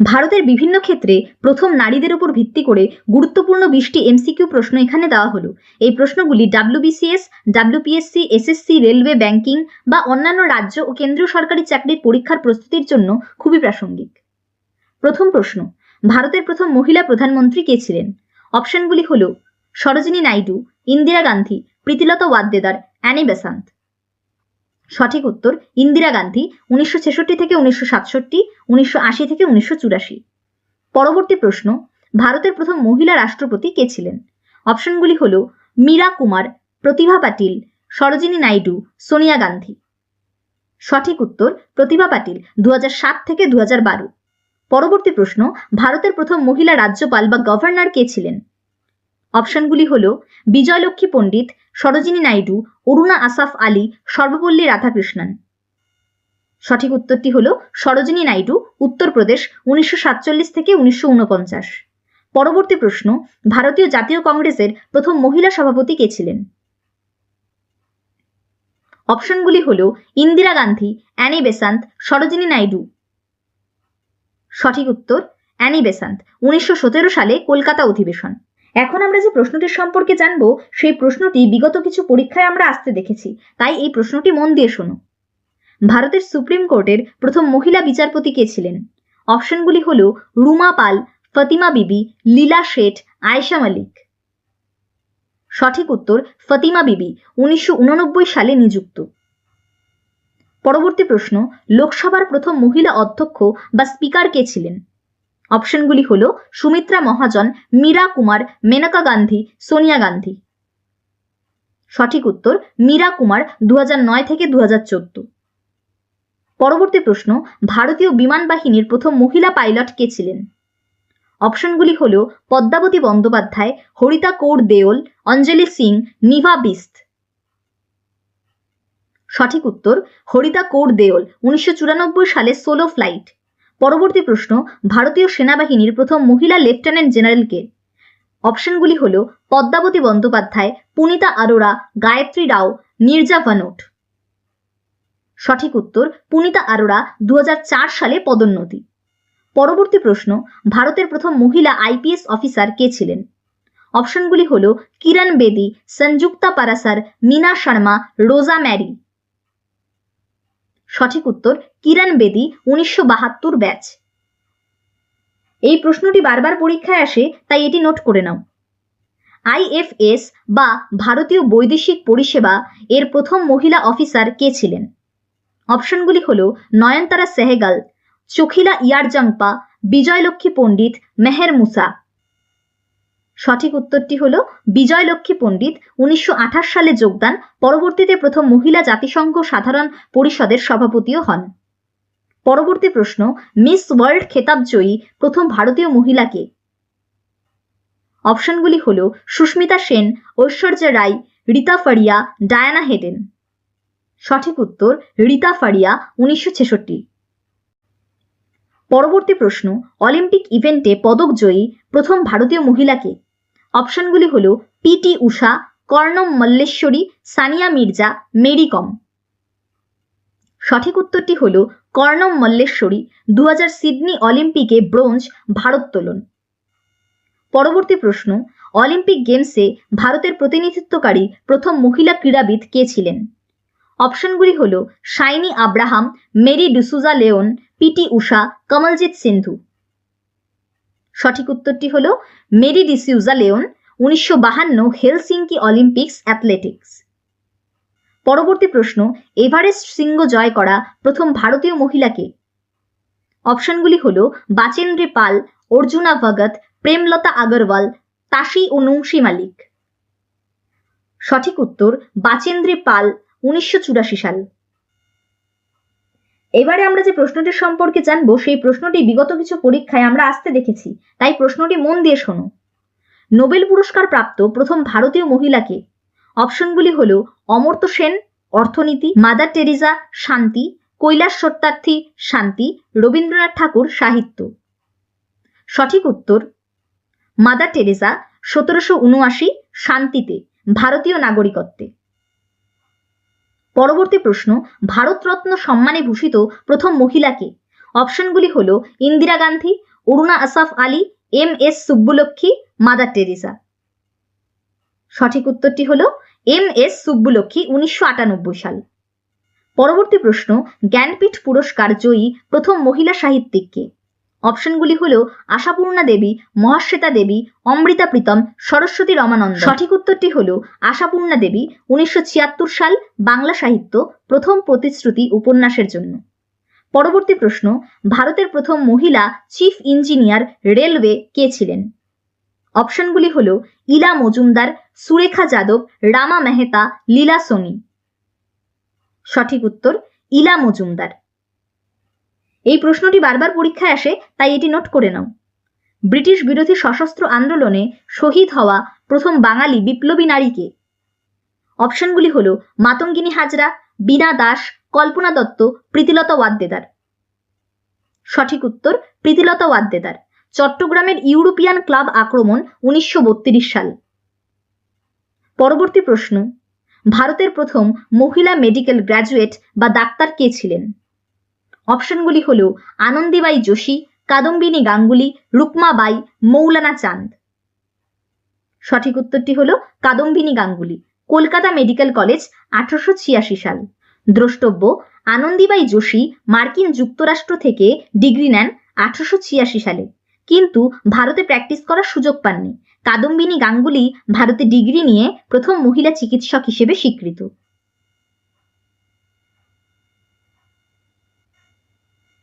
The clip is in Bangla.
ভারতের বিভিন্ন ক্ষেত্রে প্রথম নারীদের উপর ভিত্তি করে গুরুত্বপূর্ণ বিশটি এমসিকিউ প্রশ্ন এখানে দেওয়া হলো। এই প্রশ্নগুলি WBCS WPSC SSC railway banking বা অন্যান্য রাজ্য ও কেন্দ্রীয় সরকারি চাকরির পরীক্ষার প্রস্তুতির জন্য খুবই প্রাসঙ্গিক। প্রথম প্রশ্ন, ভারতের প্রথম মহিলা প্রধানমন্ত্রী কে ছিলেন? অপশনগুলি হল সরোজিনী নাইডু, ইন্দিরা গান্ধী, প্রীতিলতা ওয়াদ্দেদার, অ্যানি বেসান্ত। সঠিক উত্তর ইন্দিরা গান্ধী উনিশশো ছেষট্টি থেকে উনিশশো সাতষট্টি, উনিশশো আশি থেকে উনিশশো চুরাশি। পরবর্তী প্রশ্ন, ভারতের প্রথম মহিলা রাষ্ট্রপতি কে ছিলেন? অপশনগুলি হল মীরা কুমার, প্রতিভা পাটিল, সরোজিনী নাইডু, সোনিয়া গান্ধী। সঠিক উত্তর প্রতিভা পাটিল দু সাত থেকে দু বারো। পরবর্তী প্রশ্ন, ভারতের প্রথম মহিলা রাজ্যপাল বা গভর্নর কে ছিলেন? অপশনগুলি হল বিজয়লক্ষ্মী পণ্ডিত, সরোজিনী নাইডু, অরুণা আসাফ আলী, সর্বপল্লী রাধাকৃষ্ণন। সঠিক উত্তরটি হল সরোজিনী নাইডু, উত্তরপ্রদেশ, উনিশশো সাতচল্লিশ থেকে উনিশশো উনপঞ্চাশ পরবর্তী প্রশ্ন, ভারতীয় জাতীয় কংগ্রেসের প্রথম মহিলা সভাপতি কে ছিলেন? অপশনগুলি হল ইন্দিরা গান্ধী, অ্যানি বেসান্ত, সরোজিনী নাইডু। সঠিক উত্তর, অ্যানি বেসান্ত, উনিশশো সতেরো সালে কলকাতা অধিবেশন। এখন আমরা যে প্রশ্নটির সম্পর্কে জানব, সেই প্রশ্নটি বিগত কিছু পরীক্ষায় আমরা আসতে দেখেছি। তাই এই প্রশ্নটি মন দিয়ে শোনো। ভারতের সুপ্রিম কোর্টের প্রথম মহিলা বিচারপতি কে ছিলেন? অপশনগুলি হল রুমা পাল, ফতিমা বিবি, লীলা শেঠ, আয়েশা মালিক। সঠিক উত্তর, ফতিমা বিবি, উনিশশো সালে নিযুক্ত। পরবর্তী প্রশ্ন, লোকসভার প্রথম মহিলা অধ্যক্ষ বা স্পিকার কে ছিলেন? অপশনগুলি হল সুমিত্রা মহাজন, মীরা কুমার, মেনকা গান্ধী, সোনিয়া গান্ধী। সঠিক উত্তর, মীরা কুমার দু নয় থেকে দু হাজার চোদ্দ। পরবর্তী প্রশ্ন, ভারতীয় বিমান বাহিনীর প্রথম মহিলা পাইলট কে ছিলেন? অপশনগুলি হল পদ্মাবতী বন্দ্যোপাধ্যায়, হরিতা কৌর দেওল, অঞ্জলি সিং, নিভা বিস্ত। সঠিক উত্তর, হরিতা কৌর দেওল, উনিশশো চুরানব্বই সালে সোলো ফ্লাইট। পরবর্তী প্রশ্ন, ভারতীয় সেনাবাহিনীর প্রথম মহিলা লেফটেন্যান্ট জেনারেলকে। অপশনগুলি হল, পদ্মাবতী বন্দ্যোপাধ্যায়, পুনিতা আরোরা, গায়ত্রী রাও, নির্জা ভানোট। সঠিক উত্তর, পুনিতা আরোরা দু সালে পদোন্নতি। পরবর্তী প্রশ্ন, ভারতের প্রথম মহিলা আইপিএস অফিসার কে ছিলেন? অপশনগুলি হল, কিরণ বেদি সঞ্যুক্তা পারাসার, মিনা শর্মা, রোজা ম্যারি। সঠিক উত্তর কিরণ বেদি উনিশশো বাহাত্তর ব্যাচ। এই প্রশ্নটি বারবার পরীক্ষায় আসে, তাই এটি নোট করে নাও। আইএফএস বা ভারতীয় বৈদেশিক পরিষেবা এর প্রথম মহিলা অফিসার কে ছিলেন? অপশনগুলি হল নয়নতারা সেহেগাল, চখিলা ইয়ারজাংপা, বিজয়লক্ষ্মী পণ্ডিত, মেহের মুসা। সঠিক উত্তরটি হল বিজয়লক্ষ্মী পণ্ডিত, উনিশশো আঠাশ সালে যোগদান, পরবর্তীতে প্রথম মহিলা জাতিসংঘ সাধারণ পরিষদের সভাপতিও হন। পরবর্তী প্রশ্ন, মিস ওয়ার্ল্ড খেতাব জয়ী প্রথম ভারতীয় মহিলাকে অপশনগুলি হল সুস্মিতা সেন, ঐশ্বর্যা রায়, রীতা ফারিয়া, ডায়ানা হেডেন। সঠিক উত্তর, রীতা ফারিয়া, উনিশশো ছেষট্টি। পরবর্তী প্রশ্ন, অলিম্পিক ইভেন্টে পদক জয়ী প্রথম ভারতীয় মহিলাকে অপশনগুলি হল পিটি উষা কর্ণম মল্লেশ্বরী, সানিয়া মির্জা, মেরি কম। সঠিক উত্তরটি হল কর্ণম মল্লেশ্বরী দু হাজার সিডনি অলিম্পিকে ব্রোঞ্জ ভারোত্তোলন পরবর্তী প্রশ্ন, অলিম্পিক গেমসে ভারতের প্রতিনিধিত্বকারী প্রথম মহিলা ক্রীড়াবিদ কে ছিলেন? অপশনগুলি হল শাইনি আব্রাহাম, মেরি ডুসুজা লেওন পিটি উষা, কমলজিৎ সিন্ধু। সঠিক উত্তরটি হল মেরি ডিসিউজা লেওন, উনিশশো বাহান্ন হেলসিঙ্কি অলিম্পিক্স অ্যাথলেটিক্স। পরবর্তী প্রশ্ন, এভারেস্ট শৃঙ্গ জয় করা প্রথম ভারতীয় মহিলাকে? অপশনগুলি হল বাচেন্দ্রী পাল, অর্জুনা ভগত, প্রেমলতা আগরওয়াল, তাসি ও নৌশি মালিক। সঠিক উত্তর, বাচেন্দ্রী পাল, উনিশশো চুরাশি সাল। এবারে আমরা যে প্রশ্নটির সম্পর্কে জানব, সেই প্রশ্নটি বিগত কিছু পরীক্ষায় আমরা আসতে দেখেছি। তাই প্রশ্নটি মন দিয়ে শোনো। নোবেল পুরস্কার প্রাপ্ত প্রথম ভারতীয় মহিলাকে অপশনগুলি হল অমর্ত্য সেন, অর্থনীতি, মাদার টেরিজা শান্তি, কৈলাস সত্যার্থী, শান্তি, রবীন্দ্রনাথ ঠাকুর, সাহিত্য। সঠিক উত্তর, মাদার টেরেসা সতেরোশো উনআশি, শান্তিতে, ভারতীয় নাগরিকত্বে। পরবর্তী প্রশ্ন, ভারতরত্ন সম্মানে ভূষিত প্রথম মহিলাকে অপশনগুলি হল Indira Gandhi, Aruna Asaf Ali, M S Subbulakshmi Mother Teresa. সঠিক উত্তরটি হল এম এস সুব্বুলক্ষ্মী উনিশশো আটানব্বই সাল। পরবর্তী প্রশ্ন, জ্ঞানপীঠ পুরস্কার জয়ী প্রথম মহিলা সাহিত্যিককে অপশনগুলি হল আশাপূর্ণা দেবী, মহাশ্বেতা দেবী, অমৃতা প্রীতম, সরস্বতী রমানন্দ। সঠিক উত্তরটি হল আশাপূর্ণা দেবী, উনিশশো ছিয়াত্তর সাল, বাংলা সাহিত্য, প্রথম প্রতিশ্রুতি উপন্যাসের জন্য। পরবর্তী প্রশ্ন, ভারতের প্রথম মহিলা চিফ ইঞ্জিনিয়ার রেলওয়ে কে ছিলেন? অপশনগুলি হল ইলা মজুমদার, সুরেখা যাদব, রামা মেহতা, লীলা সোনি। সঠিক উত্তর, ইলা মজুমদার। এই প্রশ্নটি বারবার পরীক্ষায় আসে, তাই এটি নোট করে নাও। ব্রিটিশ বিরোধী সশস্ত্র আন্দোলনে শহীদ হওয়া প্রথম বাঙালি বিপ্লবী নারীকে। অপশনগুলি হল মাতঙ্গিনী হাজরা, বীণা দাস, কল্পনা দত্ত, প্রীতিলতা ওয়াদ্দেদার। সঠিক উত্তর, প্রীতিলতা ওয়াদ্দেদার। চট্টগ্রামের ইউরোপিয়ান ক্লাব আক্রমণ উনিশশো বত্রিশ সাল। পরবর্তী প্রশ্ন, ভারতের প্রথম মহিলা মেডিকেল গ্র্যাজুয়েট বা ডাক্তার কে ছিলেন? অপশনগুলি হল আনন্দীবাই যোশী, কাদম্বিনী গাঙ্গুলি রুকমা বাই মৌলানা চাঁদ। সঠিক উত্তরটি হল কাদম্বিনী গাঙ্গুলি, কলকাতা মেডিকেল কলেজ, আঠারোশো ছিয়াশি সাল। দ্রষ্টব্য, আনন্দীবাই যোশী মার্কিন যুক্তরাষ্ট্র থেকে ডিগ্রি নেন আঠারোশো ছিয়াশি সালে। কিন্তু ভারতে প্র্যাকটিস করার সুযোগ পাননি। কাদম্বিনী গাঙ্গুলি ভারতে ডিগ্রি নিয়ে প্রথম মহিলা চিকিৎসক হিসেবে স্বীকৃত।